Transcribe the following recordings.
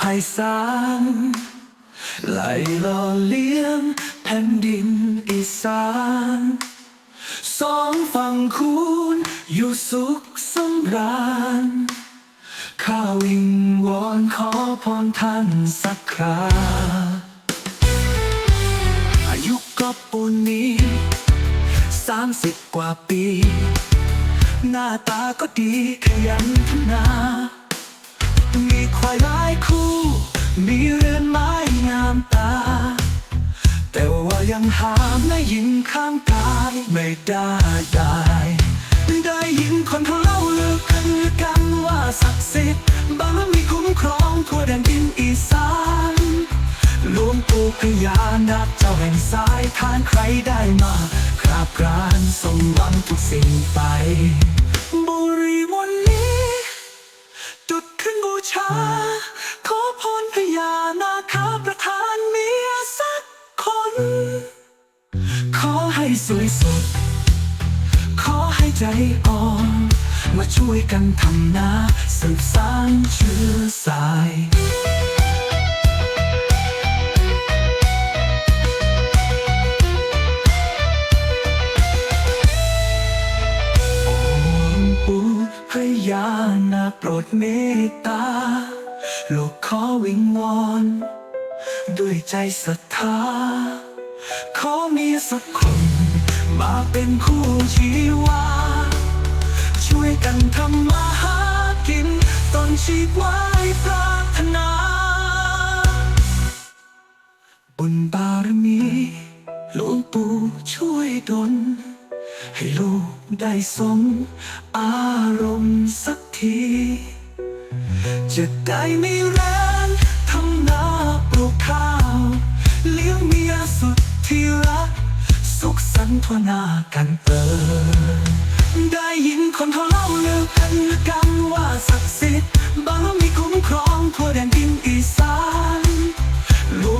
ภัยสารไหลล่อเลี้ยงแผ่นดินอีสานสองฝั่งคูนอยู่สุขสำราญข้าวิงวอนขอพรท่านสักคราอายุก็ปูนนี้สามสิบกว่าปี หน้าตาก็ดีขยันทนา ควายหลายคู่ มีเรือนไม้งามตา แต่ว่ายังหาไม่ยิงข้างกายไม่ได้ได้ได้ยินคนเขาเล่าลือกันกันว่าศักดิ์สิทธิ์บารมีคุ้มครองทั่วแดนดินอีสานหลวงปู่พญานาคเจ้าแห่งสายทานใครได้มากราบกรานสมหวังทุกสิ่งไปบุรี ชาขอพรพญานาคาประทานเมียสักคน ขอให้สวยสดขอให้ใจอ่อน มาช่วยกันทำนาสืบสานเชื้อสาย ยานาโปรดเมตตา ลูกขอวิงวอน ด้วยใจศรัทธา ขอมีสักคน มาเป็นคู่ชีวา ช่วยกันทำมาหากินต้นชีพไว้ปรารถนา บุญบารมี ให้ลูกได้สมอารมณ์สักที จะได้ไม่แรงทำนาปลูกข้าว เลี้ยงเมียสุดที่รัก สุขสันต์ทวหนากันเปิดได้ยินคนเขาเล่าลือกันกันว่าศักดิ์สิทธิ์บารมีคุ้มครองทั่วแดนดินอีสานหลว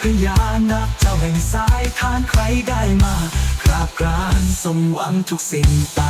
พยานักเจ้าแห่งสายทานใครได้มา กราบกรานสมหวังทุกสิ่งไป